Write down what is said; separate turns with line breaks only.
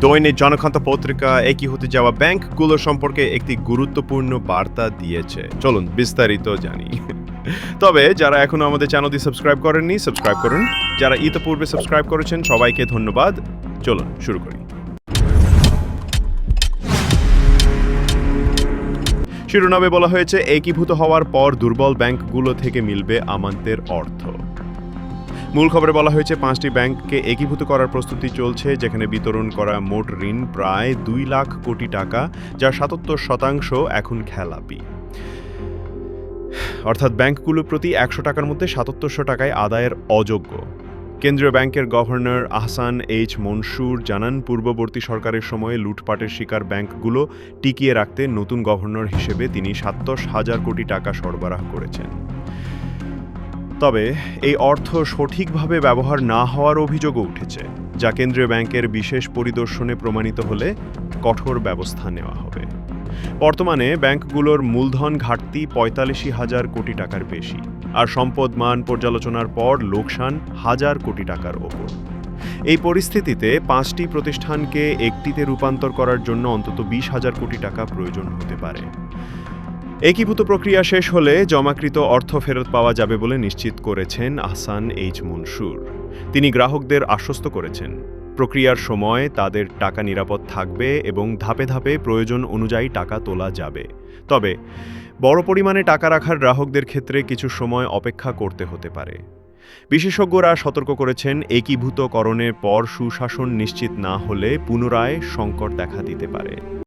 দৈনিক জনখান্ত পত্রিকা একই হতে যাওয়া ব্যাংকগুলো সম্পর্কে একটি গুরুত্বপূর্ণ বার্তা দিয়েছে। চলুন বিস্তারিত জানি। তবে যারা এখনও আমাদের চ্যানেলটি সাবস্ক্রাইব করেননি, সাবস্ক্রাইব করুন। যারা ইতিপূর্বে সাবস্ক্রাইব করেছেন, সবাইকে ধন্যবাদ। চলুন, শুরু করি। শিরোনামে বলা হয়েছে, একীভূত হওয়ার পর দুর্বল ব্যাংকগুলো থেকে মিলবে আমান্তের অর্থ। মূল খবরে বলা হয়েছে, পাঁচটি ব্যাংককে একীভূত করার প্রস্তুতি চলছে, যেখানে বিতরণ করা মোট ঋণ প্রায় দুই লাখ কোটি টাকা যার সাতাত্তর শতাংশ এখন খেলাপি। অর্থাৎ ব্যাংকগুলো প্রতি একশো টাকার মধ্যে সাতাত্তরশো টাকায় আদায়ের অযোগ্য। কেন্দ্রীয় ব্যাংকের গভর্নর আহসান এইচ মনসুর জানান, পূর্ববর্তী সরকারের সময়ে লুটপাটের শিকার ব্যাংকগুলো টিকিয়ে রাখতে নতুন গভর্নর হিসেবে তিনি সাতাশ হাজার কোটি টাকা সরবরাহ করেছেন। তবে এই অর্থ সঠিকভাবে ব্যবহার না হওয়ার অভিযোগও উঠেছে, যা কেন্দ্রীয় ব্যাংকের বিশেষ পরিদর্শনে প্রমাণিত হলে কঠোর ব্যবস্থা নেওয়া হবে। বর্তমানে ব্যাংকগুলোর মূলধন ঘাটতি পঁয়তাল্লিশ হাজার কোটি টাকার বেশি, আর সম্পদ মান পর্যালোচনার পর লোকসান হাজার কোটি টাকার ওপর। এই পরিস্থিতিতে পাঁচটি প্রতিষ্ঠানকে একটিতে রূপান্তর করার জন্য অন্তত বিশ হাজার কোটি টাকা প্রয়োজন হতে পারে। একীভূত প্রক্রিয়া শেষ হলে জমাকৃত অর্থ ফেরত পাওয়া যাবে বলে নিশ্চিত করেছেন আহসান এইচ মনসুর। তিনি গ্রাহকদের আশ্বস্ত করেছেন। প্রক্রিয়ার সময় তাদের টাকা নিরাপদ থাকবে এবং ধাপে ধাপে প্রয়োজন অনুযায়ী টাকা তোলা যাবে। তবে, বড় পরিমাণে টাকা রাখার গ্রাহকদের ক্ষেত্রে কিছু সময় অপেক্ষা করতে হতে পারে। বিশেষজ্ঞরা সতর্ক করেছেন, একীভূতকরণের পর সুশাসন নিশ্চিত না হলে পুনরায় সংকট দেখা দিতে পারে।